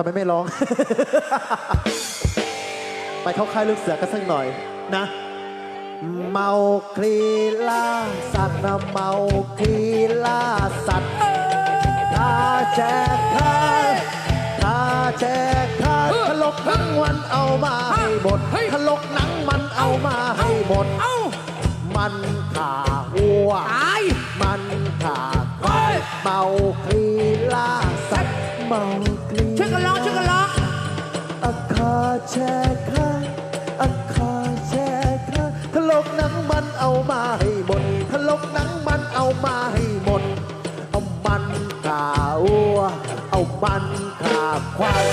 ทำไมไม่ร้อง ไปเข้าค่ายลูกเสือกันสักหน่อยนะ เมาคลีล่าสัตว์นะเมาคลีล่าสัตว์คาแจกคาคาแจกคาถลกหนังวันเอามาให้หมดถลกหนังมันเอามาให้หมด เอ้ามันขาวัว ตาย มันขาควายเฮ้ยเมาคลีล่าสัตว์ เมาคลีช่วยกันร้องช่วยกันร้องอาคาแชร์คาอาคาแชร์คาถลกหนังมันเอามาให้หมดถลกหนังมันเอามาให้หมด เอามันขาวัวเอามันขาควาย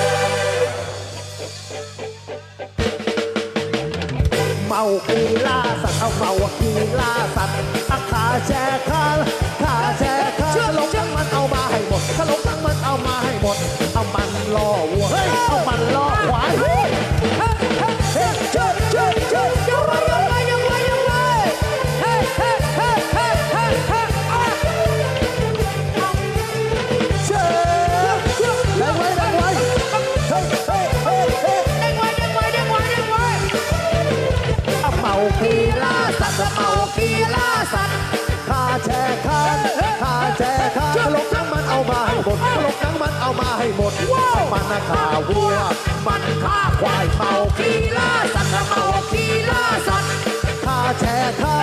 เมากีฬาสัตว์เอาเมากีฬาสัตว์อาขาแชร์คา กีฬาสัตว์เมากีฬาสัตว์ข้าแชร์คาข้าแชร์คาถลกหนังมันเอามาให้หมดถลกหนังมันเอามาให้หมดมันนะขาวัว มันขาควายเมากีกีฬาสัตว์เมากีฬาสัตว์ข้าแชร์คา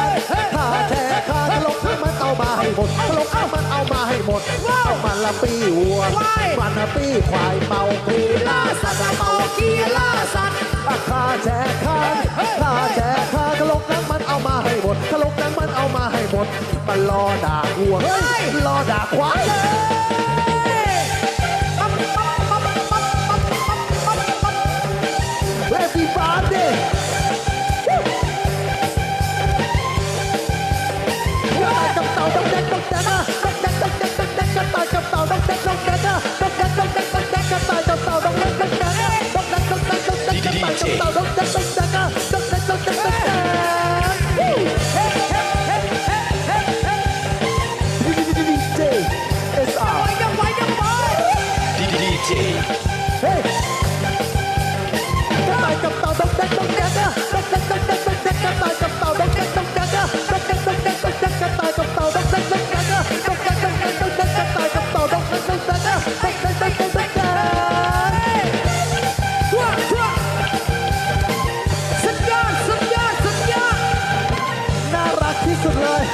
ข้าแชร์คาถลกหนังมันเอามาให้หมดถลกหนังมันเอามาให้หมดมันละปี้วัว มันละปี้ควายเมากีฬาสัตว์เมากีฬา ให้หมดมันรอด่าหัวเฮ้ยรอด่าควาย จีเฮ้ยกระตายกับเต่าดกแดกดกแดกอะดกแดกดกแดกดกแดกกระตายกับเต่าดกแดกดกแดกอะดกแดกดกแดกดกแดกกระต่ายกับเต่าดกแดกดกแดกอะดกแดกดกแดกดกแดกกระต่ายกับเต่าดกแดกดกแดกอะดกแดกดกแดกดกแดกว้าวว้าวสุดยอดสุดยอดสุดยอดน่ารักที่สุดเลย